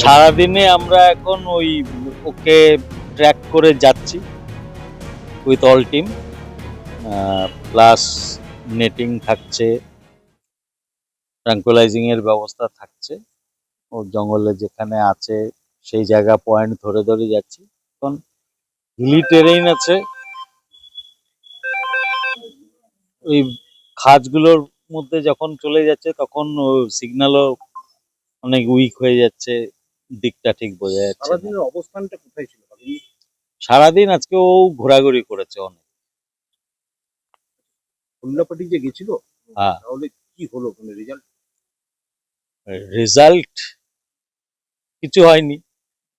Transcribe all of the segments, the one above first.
সারাদিনে আমরা এখন ওই ওকে ট্র্যাক করে যাচ্ছি with all team plus netting থাকছে ট্রাঙ্কুলাইজিং এর ব্যবস্থা থাকছে। ও জঙ্গলে যেখানে আছে সেই জায়গা পয়েন্ট ধরে ধরে যাচ্ছি। এখন হিলি টেরেইন আছে। ওই খাজগুলোর মধ্যে যখন চলে যাচ্ছে তখন সিগন্যালও অনেক উইক হয়ে যাচ্ছে। দিকটা ঠিক বোঝা যাচ্ছে সারাদিনের অবস্থানটা কোথায় ছিল? সারাদিন আজকে ও ঘোরাঘুরি করেছে অনেক। কল্যাপাটি যে গেছিল হ্যাঁ। তাহলে কি হলো মানে রেজাল্ট রেজাল্ট কিছু হয়নি।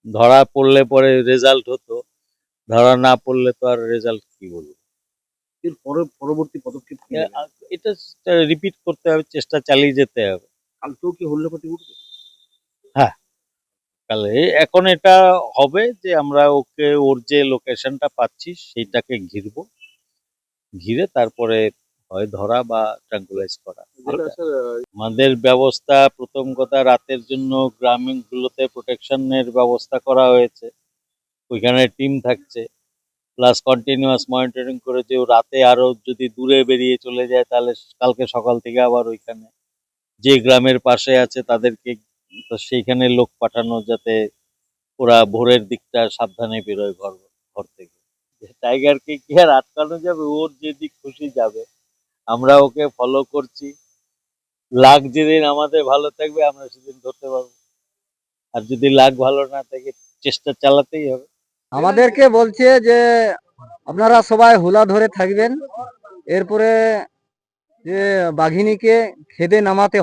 ধরা পড়লে পরে রেজাল্ট হতো ধরা না পড়লে তো আর রেজাল্ট কি বলব? এর পরে পরবর্তী পদক্ষেপ? এটা রিপিট করতে হবে চেষ্টা চালিয়ে যেতে হবে। কালকেও কি হল্লাপাটি উঠবে? তাহলে এখন এটা হবে যে আমরা ওকে ওর যে লোকেশনটা পাচ্ছি সেইটাকে ঘিরবো। ঘিরে তারপরে হয় ধরা বা ট্রাঙ্কুলাইজ করা। আমাদের ব্যবস্থা প্রথম কথা রাতের জন্য গ্রামীণ গুলোতে প্রোটেকশনের ব্যবস্থা করা হয়েছে। ওইখানে টিম থাকছে। প্লাস কন্টিনিউয়াস মনিটরিং করে যে ও রাতে আরও যদি দূরে বেরিয়ে চলে যায় তাহলে কালকে সকাল থেকে আবার ওইখানে। যে গ্রামের পাশে আছে তাদেরকে তো সেইখানে লোক পাঠানো যাতে ওরা ভোরের দিকটা সাবধানে বেরোয় ঘর ঘর থেকে। টাইগারকে কি আর আটকানো যাবে, ওর যেদিক খুশি যাবে। আমরা ওকে ফলো করছি। লাক যেদিন আমাদের ভালো থাকবে, আমরা সেদিন ধরতে পারব। আর যদি লাক ভালো না থাকে, চেষ্টা চালাতেই হবে। আমাদেরকে বলছে যে, আপনারা সবাই হুলা ধরে থাকবেন। এরপরে যে বাঘিনীকে খেদে নামাতে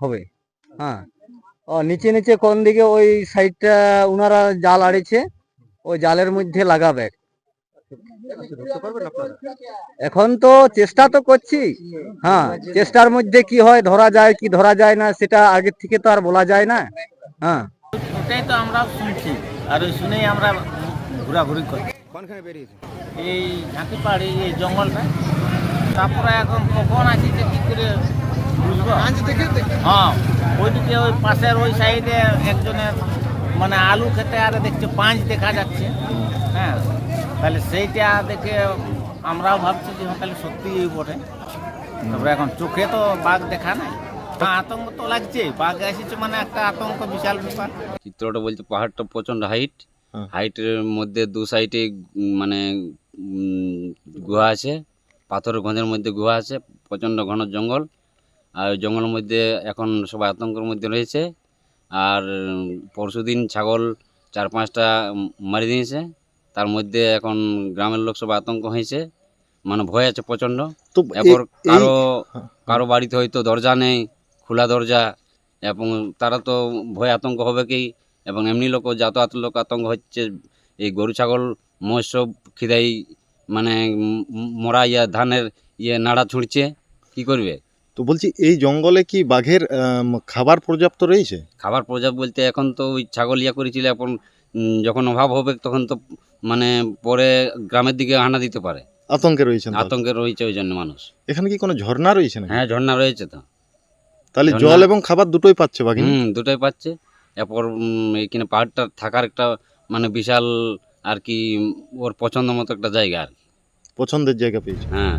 হবে। হ্যাঁ। ও নিচে নিচে কোন দিকে ওই সাইডটা উনারা জাল আড়েছে ওই জালের মধ্যে লাগাবে। এখন তো চেষ্টা তো করছি। হ্যাঁ চেষ্টার মধ্যে কি হয় ধরা যায় কি ধরা যায় না সেটা আগের থেকে তো আর বলা যায় না। হ্যাঁ। ওটাই তো আমরা শুনছি আর ওই শুনেই আমরা ঘোরাঘুরি করছি। কোনখানে বেরিয়েছে? এই ঝাঁকি পাহাড়ি এই জঙ্গলটা। তারপরে এখন কখন আছি যে কি করে বুঝব? হ্যাঁ। ওইদিকে ওই পাশের ওই সাইডে একজনের মানে আলু খেতে আর দেখছে পাঁচ দেখা যাচ্ছে। হ্যাঁ তাহলে সেইটা দেখে আমরাও ভাবছি যে তাহলে সত্যিই বটে। তারপরে এখন চোখে তো বাঘ দেখা নাই। হ্যাঁ আতঙ্ক তো লাগছে বাঘ এসেছে মানে একটা আতঙ্ক বিশাল ব্যাপার। চিত্রটা বলতে পাহাড়টা প্রচণ্ড হাইট। হাইটের মধ্যে দু সাইডে মানে উম, গুহা আছে পাথরের গঁধের মধ্যে গুহা আছে প্রচণ্ড ঘন জঙ্গল। জঙ্গলের মধ্যে এখন সবাই আতঙ্কের মধ্যে রয়েছে। আর পরশুদিন ছাগল চার পাঁচটা মারি দিয়েছে। তার মধ্যে এখন গ্রামের লোক সবাই আতঙ্ক হয়েছে। মানে ভয় আছে প্রচণ্ড তো এরপর কারও হ্যাঁ, কারও বাড়িতে হয়তো দরজা নেই খোলা দরজা এবং তারা তো ভয় আতঙ্ক হবে কি? এবং এমনি লোক যাতায়াত লোক আতঙ্ক হচ্ছে। এই গরু ছাগল মৎস্য খিদাই মানে মরা ইয়া ধানের ইয়ে নাড়া ছুঁড়ছে। কি করবে? তো বলছি এই জঙ্গলে কি বাঘের খাবার পর্যাপ্ত রয়েছে? খাবার পর্যাপ্ত বলতে এখন তো ওই ছাগল ইয়া করেছিল এখন যখন অভাব হবে তখন তো মানে পরে গ্রামের দিকে হানা দিতে পারে। আতঙ্কে রয়েছে। আতঙ্কে রয়েছে ওই জন্য মানুষ। এখানে কি কোনো ঝর্ণা রয়েছে না হ্যাঁ ঝর্ণা রয়েছে তো। তাহলে জল এবং খাবার দুটোই পাচ্ছে বাঘিনী? হুম দুটোই পাচ্ছে। এরপর এখানে পাহাড়টা থাকার একটা মানে বিশাল আর কি ওর পছন্দ মতো একটা জায়গা আর কি। পছন্দের জায়গা পেয়েছে। হ্যাঁ।